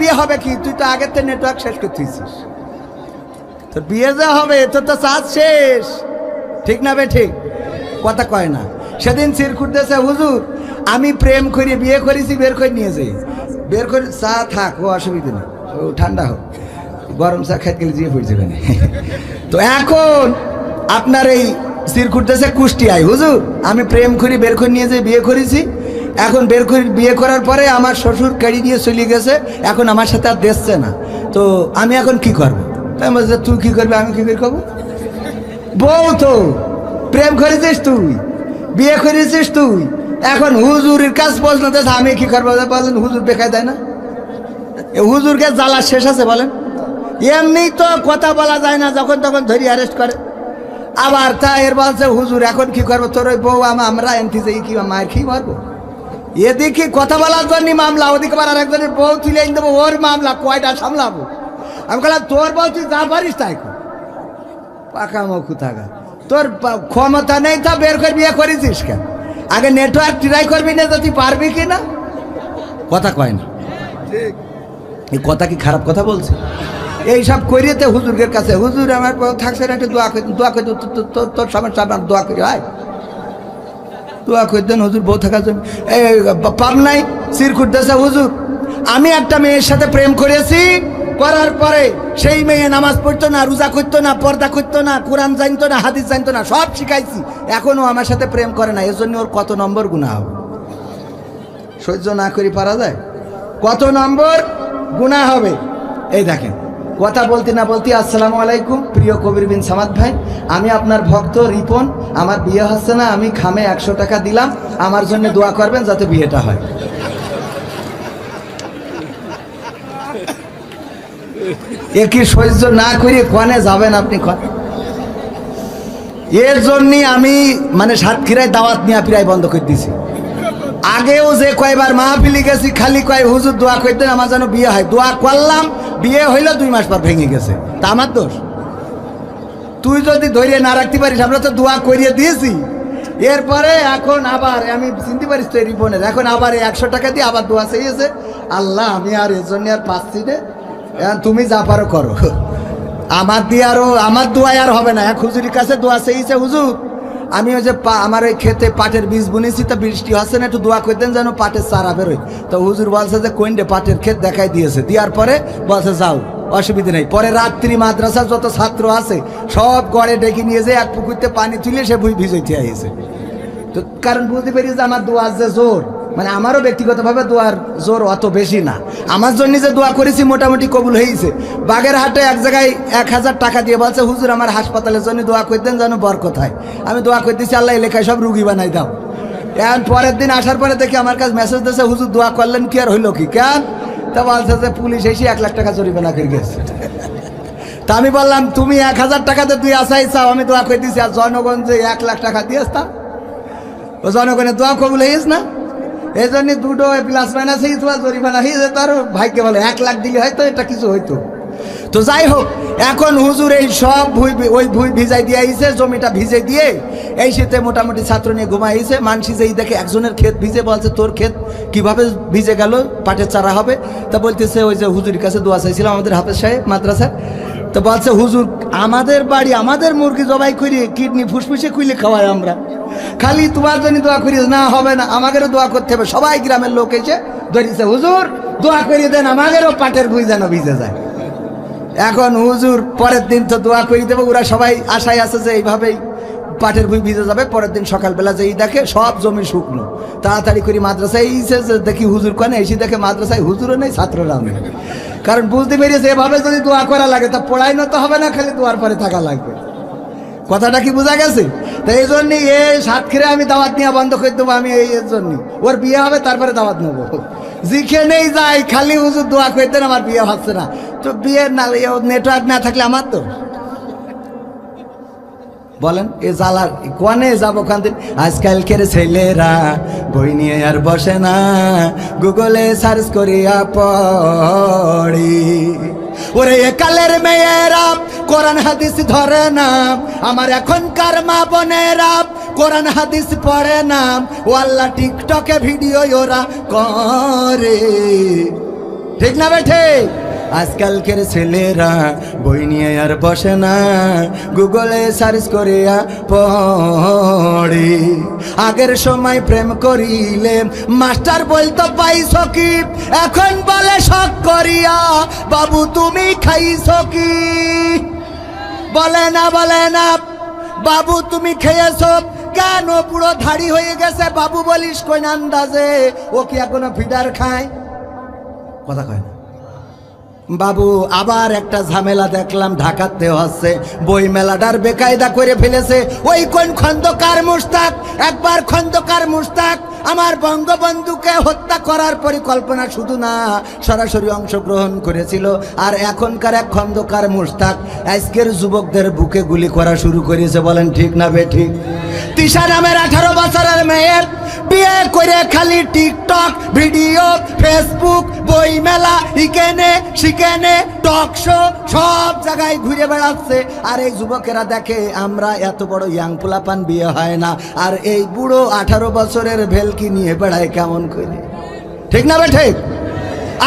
বিয়ে হবে কি? তুই তো আগের থেকে নেটওয়ার্ক শেষ করতেছিস। তোর বিয়ে যা হবে, তোর তো চাষ শেষ। ঠিক না বে, ঠিক? কথা কয় না। সেদিন সিরকুট দেশে হুজুর, আমি প্রেম করি, বিয়ে করেছি, বের করে নিয়ে যাই। বের করে, চা থাক, ও অসুবিধা নেই। ও ঠান্ডা হোক। গরম চা খাইতে গেলে জিয়ে পড়ছে তো এখন আপনার এই সিরকুট দেশে কুষ্টিয়ায়, হুজুর, আমি প্রেম করি, বের করে নিয়ে যাই, বিয়ে করেছি এখন বের করে বিয়ে করার পরে আমার শ্বশুর কেড়ি দিয়ে চলে গেছে এখন আমার সাথে আর দেখছে না। তো আমি এখন কি করব? তাই বলছি, তুই কি করবি আমি কি করে করব? বউ তো প্রেম করেছিস তুই বিয়ে করেছিস তুই এখন হুজুরের কাজ পৌঁছতে আমি কি করব? বলেন হুজুর বেকায় দেয় না? হুজুরকে জ্বালা শেষ আছে বলেন। এমনি তো কথা বলা যায় না যখন তখন ধরি অ্যারেস্ট করে। আবার তা এর বলছে হুজুর এখন কি করব? তোর ওই বউ আম- আমরা এনতি যাই কি মায়ের কি মারবো? এদিকে কথা বলার জন্য মামলা ওদিকে আবার আরেকজনের বউ তুলে এনে দেবো ওর মামলা কয়টা সামলাবো? আমি বললাম তোর বউ তুই যা পারিস তাই পাকা মুখু থাকা তোর ক্ষমতা নেই তা বের করে বিয়ে করেছিস কেন? আগে নেটওয়ার্ক ট্রাই করবি না তো তুই পারবি কি না? কথা কয় না। এই কথা কি খারাপ কথা বলছে? এই সব করিয়েতে হুজুরের কাছে হুজুর আমার থাকছে না একটু দোয়া দোয়া করে তোর সমস্যা আমার দোয়া করি হয়? দোয়া করে দেন, হুজুর বউ থাকার জন্য। পাপ নাই সিরকুট দেশে হুজুর। আমি একটা মেয়ের সাথে প্রেম করেছি, করার পরে সেই মেয়ে নামাজ পড়তো না, রোজা করতো না, পর্দা করতো না, কোরআন জানতো না, হাদিস জানতো না, সব শিখাইছি। এখনও আমার সাথে প্রেম করে না, এজন্য ওর কত নম্বর গুণা হবে? সহ্য না করি, পারা যায়? কত নম্বর গুণা হবে? এই দেখেন। কথা বলতে না বলতে আসসালামু আলাইকুম, প্রিয় কবির বিন সামাদ ভাই। আমি আপনার ভক্ত রিপন, আমার বিয়ে হচ্ছে না, আমি খামে একশো টাকা দিলাম, আমার জন্য দোয়া করবেন যাতে বিয়েটা হয়। একই সহ্য না করে কনে যাবেন আপনি কন এর জন্যই আমি মানে সাতক্ষীরায় দাওয়াত নিয়ে প্রায় বন্ধ করে দিছি আগেও যে কয়বার মাহফিলি গেছি, খালি কয়, হুজুর দোয়া করতেন, আমার যেন বিয়ে হয়। দোয়া করলাম বিয়ে হইল দুই মাস পর ভেঙে গেছে। তা আমার দোষ? তুই যদি ধরিয়ে না রাখতে পারিস, আমরা তো দোয়া করিয়ে দিয়েছি। এরপরে এখন আবার, আমি চিনতে পারিস তো রিপনের, এখন আবার একশো টাকা দিয়ে আবার দোয়া চেয়েছে আল্লাহ, আমি আর এর জন্য আর পাচ্ছি রে তুমি যা পারো করো। আমার দিয়ে আরও আমার দোয়ায় আর হবে না। এক হুজুরির কাছে দোয়া চেয়েছে হুজুর। আমি ওই যে পা- আমার এই খেতে পাটের বীজ বুনেছি, তো বৃষ্টি হচ্ছে না, একটু দোয়া করতেন যেন পাটের চারা বেরোয়। তো হুজুর বলছে যে কোইন্ডে পাটের ক্ষেত দেখাই দিয়েছে? দেওয়ার পরে বলছে, যাও, অসুবিধা নেই। পরে রাত্রি মাদ্রাসার যত ছাত্র আছে, সব গড়ে ডেকে নিয়ে যে এক পুকুরতে পানি তুলে সে ভুই ভিজইতে আইছে। তো কারণ বুঝতে পেরেছি যে আমার দোয়া যে জোর। মানে আমারও ব্যক্তিগতভাবে দোয়ার জোর অত বেশি না। আমার জন্য যে দোয়া করেছি মোটামুটি কবুল হয়েছে। বাগের হাটে এক জায়গায় এক হাজার টাকা দিয়ে বলছে, হুজুর, আমার হাসপাতালের জন্য দোয়া করতেন যেন বরকত হয়। আমি দোয়া করতেছি আল্লাহ এলাকায় সব রুগী বানাই দাও। এখন পরের দিন আসার পরে দেখি আমার কাছে মেসেজ দিয়েছে হুজুর, দোয়া করলেন কি আর হইল কি? কেন? তা বলছে যে, পুলিশ এসে এক লাখ টাকা জরিমানা করে গেছে। তা আমি বললাম, তুমি এক হাজার টাকাতে তুই আসাই চাও, আমি দোয়া করে দিছি, আর জনগণ যে এক লাখ টাকা দিয়েছ তা? জনগণের দোয়া কবুল হইস না? এই জন্য দুটো প্লাস মাইনাস হয়ে জরিমানা হয়েছে তার ভাইকে বলে, এক লাখ দিলে হয়তো এটা কিছু হইতো। তো যাই হোক, এখন হুজুর এই সব ভুই ওই ভুই ভিজাই দিয়ে আইছে, জমিটা ভিজে দিয়ে, এই শীতে মোটামুটি ছাত্র নিয়ে ঘুমাইছে মানসি যেই দেখে একজনের ক্ষেত ভিজে, বলছে, তোর ক্ষেত কীভাবে ভিজে গেল? পাটের চারা হবে? তা বলতেছে, ওই যে হুজুরের কাছে দোয়া চাইছিলাম আমাদের হাফেজ সাহেব মাদ্রাসায় তো বলছে, হুজুর, আমাদের বাড়ি, আমাদের মুরগি জবাই করি, কিডনি ফুসফুসে খুলে খাওয়াই আমরা। খালি তোমার জন্য দোয়া করি, না, হবে না, আমাদেরও দোয়া করতে হবে। সবাই গ্রামের লোক এসে ধরিছে, হুজুর, দোয়া করিয়ে দেন, আমাদেরও পাটের ভুই যেন ভিজে যায়। এখন হুজুর, পরের দিন তো দোয়া করিয়ে দেবো, ওরা সবাই আশায় আছে যে এইভাবেই পাটের ভুই ভিজে যাবে, পরের দিন সকালবেলা যেই দেখে সব জমি শুকনো। তাড়াতাড়ি করি মাদ্রাসায় যে দেখি হুজুর কানে, এসে দেখে মাদ্রাসায় হুজুরও নেই, ছাত্ররাও নেই। কারণ বুঝতে পেরেছে, এভাবে যদি দোয়া করা লাগে, তা পড়াই না তো হবে না, খালি দোয়ার পরে থাকা লাগবে। কথাটা কি বোঝা গেছে? তো এই জন্য এই সাতক্ষীরে আমি দাওয়াত নিয়ে বন্ধ করে দেবো, আমি এই এর জন্য। ওর বিয়ে হবে, তারপরে দাওয়াত নেব। যেখানেই যাই খালি হুজুর দোয়া করে দেন, আমার বিয়ে হচ্ছে না। তো বিয়ে না নেটওয়ার্ক না থাকলে আমার তো? বলেন, এ জালার কোয়ানে যাব ওখান থেকে আজকালকের ছেলেরা বই নিয়ে আর বসে না। গুগলে সার্চ করিয়া পড়ি। ওরে একালের মেয়েরা, কোরআন হাদিস ধরে না। আমার এখনকার মা বোনেরা কোরআন হাদিস পড়ে না। ও আল্লাহ টিকটকে ভিডিও ওরা করে। ঠিক না বেঠে আজকালকের ছেলেরা বই নিয়ে আর বসে না। গুগলে সার্চ করিয়া পড়ে। আগের সময় প্রেম করিলে মাস্টার বলতো পাইছ কি এখন বলে শখ করিয়া, বাবু, তুমি খাইছ কি? বলে না বলে না, বাবু, তুমি খেয়েছ? কেন পুরো ধাড়ি হয়ে গেছে? বাবু বলিস কোন আন্দাজে। ও কি এখনও ফিডার খায়? কথা কয় বাবু, আবার একটা ঝামেলা দেখলাম ঢাকাতে হচ্ছে বই মেলাটার বেকায়দা করে ফেলেছে। ওই কোন খন্দকার মুস্তাক একবার খন্দকার মুস্তাক আমার বঙ্গবন্ধুকে হত্যা করার পরিকল্পনা শুধু না, সরাসরি অংশগ্রহণ করেছিল। আর এখনকার এক খন্দকার মুস্তাক আজকের যুবকদের বুকে গুলি করা শুরু করেছে। বলেন, ঠিক না বে, ঠিক? তিশা নামের আঠারো বছরের মেয়ের বিয়ে করে খালি টিকটক, ভিডিও, ফেসবুক বই মেলা ইকেনে, শিকেনে, টক শো, সব জায়গায় ঘুরে বেড়াচ্ছে। আর এই যুবকেরা দেখে আমরা এত বড় ইয়াং পোলাপান বিয়ে হয় না। আর এই বুড়ো আঠারো বছরের ভেলকি নিয়ে বেড়ায় কেমন করে? ঠিক না বে ঠিক?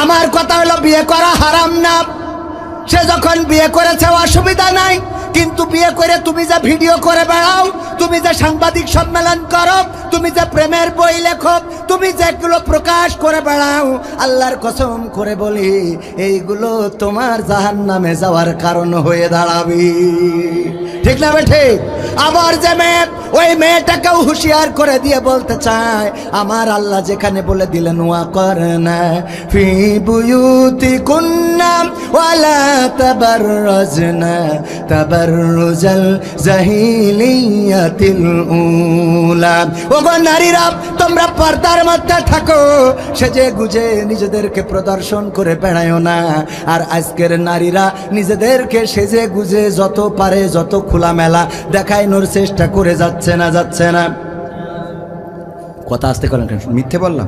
আমার কথা হলো, বিয়ে করা হারাম না। সে যখন বিয়ে করেছে, অসুবিধা নাই। কিন্তু বিয়ে করে তুমি যে ভিডিও করে বেড়াও, তুমি যে সাংবাদিক সম্মেলন করো, তুমি যে প্রেমের বই লেখো, তুমি যেগুলো প্রকাশ করে বেড়াও, আল্লাহর কসম করে বলি, এইগুলো তোমার জাহান নামে যাওয়ার কারণ হয়ে দাঁড়াবি। ঠিক না ঠিক? আবার যে মেয়ে, ওই মেয়েটাকেও হুঁশিয়ার করে দিয়ে বলতে চায়, আমার আল্লাহ যেখানে বলে দিলেন, ওয়া করনা ফি বুয়ুতি কুন্নাম ওয়ালা গুজে নিজেদেরকে প্রদর্শন করে বেড়ায়ও না। আর আজকের নারীরা নিজেদেরকে সেজে গুজে যত পারে যত খোলামেলা দেখাইনোর চেষ্টা করে যাচ্ছে না যাচ্ছে না। কথা আসতে করেন? মিথ্যে বললাম?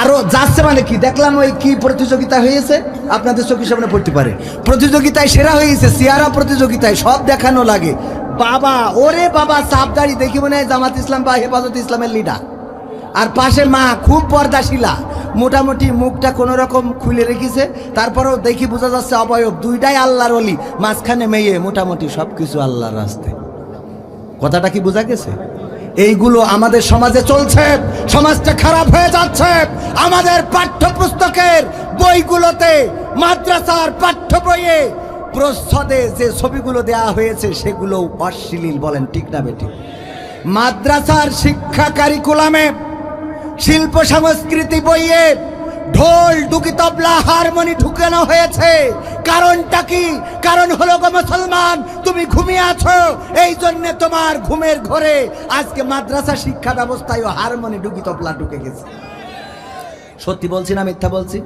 আরও যাচ্ছে মানে কি? দেখলাম ওই কি প্রতিযোগিতা হয়েছে? আপনাদের চোখের সামনে পড়তে পারে। প্রতিযোগিতায় সেরা হয়েছে, সিয়ারা প্রতিযোগিতায় সব দেখানো লাগে। বাবা, ওরে বাবা সাবদারি দেখি মনে হয় জামাত ইসলাম বা হেফাজত ইসলামের লিডার আর পাশে মা খুব পর্দাশীলা। মোটামুটি মুখটা কোনো রকম খুলে রেখেছে। তারপরেও দেখি বোঝা যাচ্ছে অবয়ব দুইটাই আল্লাহর অলি মাঝখানে মেয়ে, মোটামুটি সব কিছু আল্লাহর রাস্তায়। কথাটা কি বোঝা গেছে? এইগুলো আমাদের সমাজে চলছে, সমাজটা খারাপ হয়ে যাচ্ছে। আমাদের পাঠ্যপুস্তকের বইগুলোতে, মাদ্রাসার পাঠ্য বইয়ে প্রচ্ছদে যে ছবিগুলো দেয়া হয়েছে, সেগুলো অশ্লীল বলেন, ঠিক না বেটি মাদ্রাসার শিক্ষা কারিকুলামে শিল্প সংস্কৃতি বইয়ে ঢোল ডুকি তবলা, হারমোনি ঢুকানো হয়েছে। কারণটা কি? কারণ হলো গো মুসলমান, তুমি ঘুমিয়ে আছো। এই জন্য তোমার ঘুমের ঘরে আজকে মাদ্রাসা শিক্ষা ব্যবস্থায় হারমোনি ডুকি তবলা ঢুকে গেছে। সত্যি বলছি না, মিথ্যা বলছি?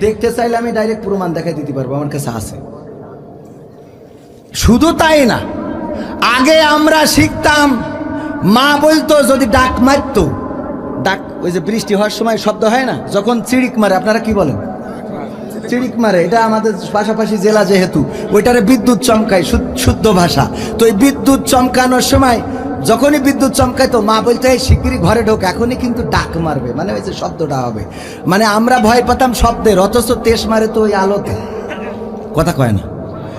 দেখতে চাইলে আমি ডাইরেক্ট প্রমাণ দেখাই দিতে পারব, আমার কাছে আছে। শুধু তাই না, আগে আমরা শিখতাম, মা বলতো, যদি ডাক মারতো ডাক, ওই যে বৃষ্টি হওয়ার সময় শব্দ হয় না? যখন চিড়িক মারে, আপনারা কি বলেন? চিড়িক মারে, এটা আমাদের পাশাপাশি জেলা যেহেতু, ওইটারে বিদ্যুৎ চমকায় শুদ্ধ ভাষা। তো এই বিদ্যুৎ চমকানোর সময়, যখনই বিদ্যুৎ চমকায়, তো মা বলতে এই ঘরে ঢোক, এখনই কিন্তু ডাক মারবে। মানে ওই যে শব্দটা হবে। মানে আমরা ভয় পেতাম শব্দের অথচ তেস মারে তো ওই আলোতে। কথা কয় না।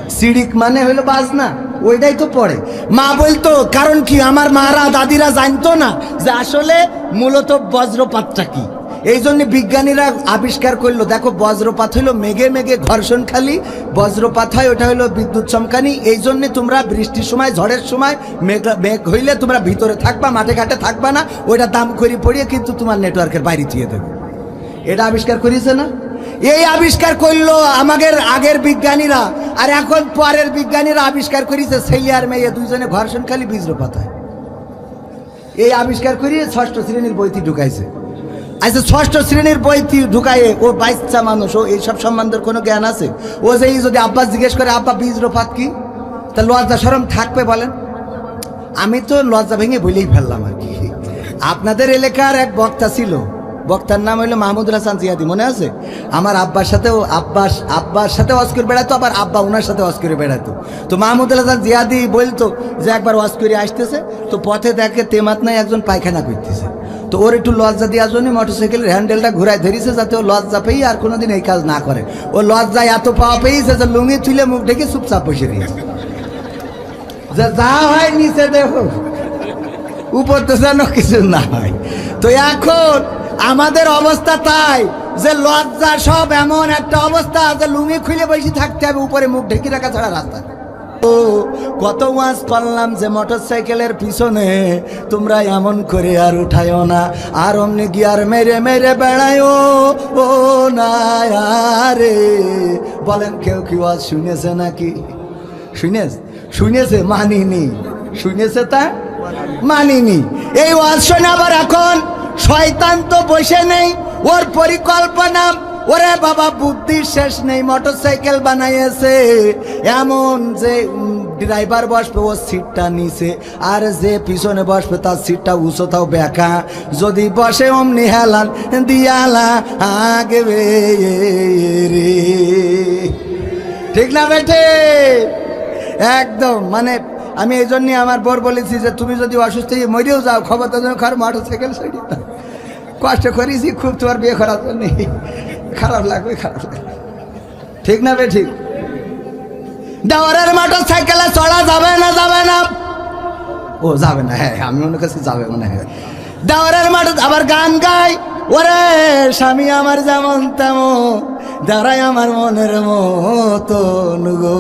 সিড়িক মানে হইল বাজনা। ওইটাই তো পড়ে মা বলতো, কারণ কি, আমার মারা দাদিরা জানতো না যে আসলে মূলত বজ্রপাতটা কি? এই জন্য বিজ্ঞানীরা আবিষ্কার করল, দেখো, বজ্রপাত হইল মেঘে মেঘে ঘর্ষণ খালি, বজ্রপাত হয়, ওটা হলো বিদ্যুৎ চমকানি। এই জন্য তোমরা বৃষ্টির সময়, ঝড়ের সময় মেঘ মেঘ হইলে তোমরা ভিতরে থাকবা, মাঠে ঘাটে থাকবা না ওইটা দাম করি পড়িয়ে কিন্তু তোমার নেটওয়ার্কের বাইরে দিয়ে দেবে। এটা আবিষ্কার করিয়েছে না? এই আবিষ্কার করল আমাদের আগের বিজ্ঞানীরা, আর এখন পরের বিজ্ঞানীরা আবিষ্কার করেছে ছেলে আর মেয়ে দুইজনে ঘর্ষণ খালি বীজ্রপাত হয় এই আবিষ্কার করিয়ে ষষ্ঠ শ্রেণির বইটি ঢুকাইছে। আচ্ছা ষষ্ঠ শ্রেণির বইটি ঢুকায়ে ও বাইশটা মানুষ, ও এইসব সম্বন্ধের কোনো জ্ঞান আছে? ও যে যদি আব্বাস জিজ্ঞেস করে, আব্বা বীজ বীজ্রপাত কি? তা লজ্জা সরম থাকবে বলেন। আমি তো লজ্জা ভেঙে বলেই ফেললাম আর কি। আপনাদের এলাকার এক বক্তা ছিল বক্তার নাম হইল মাহমুদুল হাসান জিয়াদি, মনে আছে? আমার আব্বার সাথেও আব্বাস, আব্বার সাথে ওয়াজ করে বেড়াতো আবার আব্বা ওনার সাথে ওয়াজ করে বেড়াতো তো মাহমুদুল হাসান জিয়াদি বলতো যে একবার ওয়াজ করে আসতেছে, তো পথে দেখে তেমাত নাই, একজন পায়খানা করতেছে। তো ওর একটু লজ্জা দেওয়ার জন্য মোটরসাইকেলের হ্যান্ডেলটা ঘুরায় ধরিছে যাতে ও লজ্জা পেয়ে আর কোনোদিন এই কাজ না করে। ও লজ্জায় এত পাওয়া পেয়েছে যে লুঙ্গি তুলে মুখ ঢেকে চুপচাপ বসে দিয়েছে যা হয় নিচে দেখো। উপর তো যেন কিছু না হয়। তো এখন আমাদের অবস্থা তাই যে লজ্জা, সব এমন একটা অবস্থা যে লুঙ্গি খুলে বসে থাকতে হবে, উপরে মুখ ঢেকে রাখা ছাড়া রাস্তা। ও, কত ওয়াজ করলাম যে মোটর সাইকেলের পিছনে তোমরা এমন করে আর উঠায়ও না, আর অমনি গিয়ার মেরে মেরে বেড়ায়ও। ও, না, আরে, বলেন কেউ কি ওয়াজ শুনেছে নাকি? শুনেছ? শুনেছে, মানিনি। শুনেছে তা? মানিনি। এই ওয়াজ শুনে আবার এখন শয়তান তো বসে নেই, ওর পরিকল্পনা। ওরে বাবা, বুদ্ধির শেষ নেই, মোটরসাইকেল বানাইয়েছে। এমন যে ড্রাইভার বসবে ওর সিটটা নিচে আর যে পিছনে বসবে, তার সিটটা উঁচোটাও বেঁকা। যদি বসে অমনি হেলান, দিয়ালা আগে রে। ঠিক না বেঠে? একদম মানে আমি এই জন্যই আমার বর বলেছি যে তুমি যদি অসুস্থ হয়ে মরেও যাও খবর তো খার মোটর সাইকেল সাইডে কষ্ট করেছি, খুব তোমার বিয়ে করার জন্য খারাপ লাগবে খারাপ লাগবে। ঠিক না বে, ঠিক? দেওয়ারের মোটর সাইকেলে চড়া যাবে না যাবে না। ও, যাবে না হ্যাঁ আমি মনে করছি যাবে মনে হয়। দেওয়ারের মাঠে আবার গান গাই। ওরে, স্বামী আমার যেমন তেমন দাঁড়াই আমার মনের মতো গো।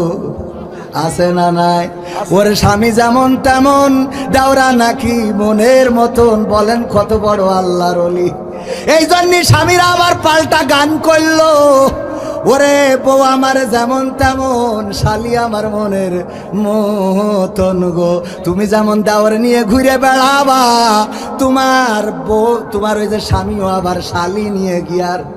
আছে না নাই? ওরে স্বামী যেমন তেমন, দাওরা নাকি মনের মতন? বলেন কত বড় আল্লাহর অলি এই জন্য স্বামীরা আবার পাল্টা গান করল। ওরে বউ আমার যেমন তেমন, শালি আমার মনের মতন গো। তুমি যেমন দাওয়ার নিয়ে ঘুরে বেড়াবা, তোমার বউ, তোমার ওই যে স্বামীও আবার শালি নিয়ে গিয়ার।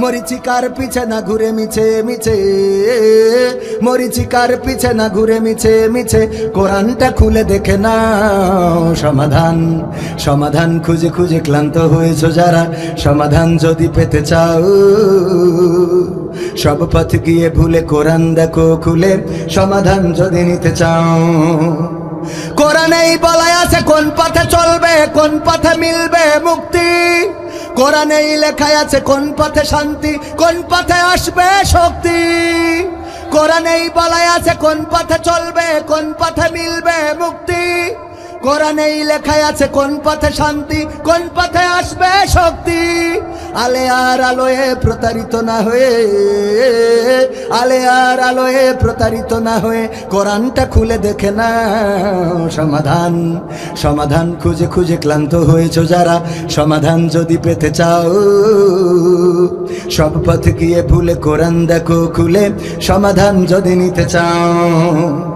মরিচিকার পিছে না ঘুরে মিছে মিছে? মরিচিকার পিছে না ঘুরে মিছে মিছে? কোরআনটা খুলে দেখে না সমাধান। সমাধান খুঁজে খুঁজে ক্লান্ত হয়েছ যারা। সমাধান যদি পেতে চাও, সব পথ গিয়ে ভুলে কোরআন দেখো খুলে। সমাধান যদি নিতে চাও, কোরআনেই বলা আছে কোন পথে চলবে, কোন পথে মিলবে মুক্তি। কোরআনেই লেখা আছে কোন পথে শান্তি, কোন পথে আসবে শক্তি। কোরআনেই বলা আছে কোন পথে চলবে, কোন পথে মিলবে মুক্তি। কোরআনেই লেখা আছে, কোন পথে শান্তি, কোন পথে আসবে শক্তি? আলে আর আলোয়ে প্রতারিত না হয়ে, আলে আর আলোয়ে প্রতারিত না হয়ে কোরআনটা খুলে দেখে না সমাধান। সমাধান খুঁজে খুঁজে ক্লান্ত হয়েছো যারা, সমাধান যদি পেতে চাও। সব পথ গিয়ে ভুলে কোরআন দেখো খুলে, সমাধান যদি নিতে চাও।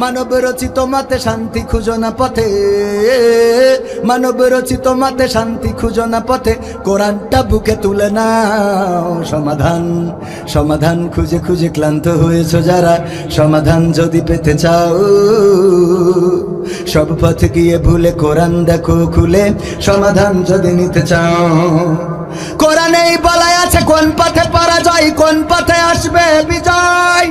মানব রচিত মাতে শান্তি খুঁজো না পথে। মানব রচিত মাতে শান্তি খুঁজো না পথে। কোরআনটা বুকে তুলে নাও সমাধান। সমাধান খুঁজে খুঁজে ক্লান্ত হয়েছো যারা। সমাধান যদি পেতে চাও, সব পথ গিয়ে ভুলে কোরআন দেখো খুলে। সমাধান যদি নিতে চাও, কোরআনেই বলা আছে কোন পথে পরাজয়, কোন পথে আসবে বিজয়।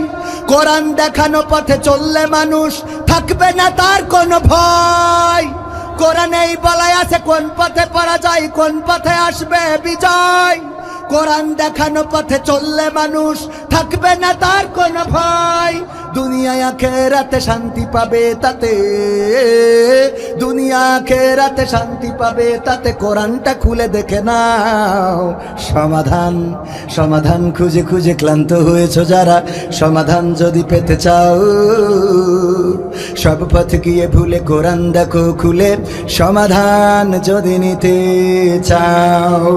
কোরআন দেখানো পথে চললে মানুষ থাকবে না তার কোনো ভয়। কোরআনেই বলাই আছে কোন পথে পরাজয়, কোন পথে আসবে বিজয়। কোরআন দেখানো পথে চললে মানুষ থাকবে না তার কোনো ভয়। দুনিয়ায় আখেরাতে শান্তি পাবে তাতে। দুনিয়া আখেরাতে শান্তি পাবে তাতে। কোরআনটা খুলে দেখে নাও। সমাধান সমাধান খুঁজে খুঁজে ক্লান্ত হয়েছ যারা। সমাধান যদি পেতে চাও, সব পথ গিয়ে ভুলে কোরআন দেখো খুলে। সমাধান যদি নিতে চাও।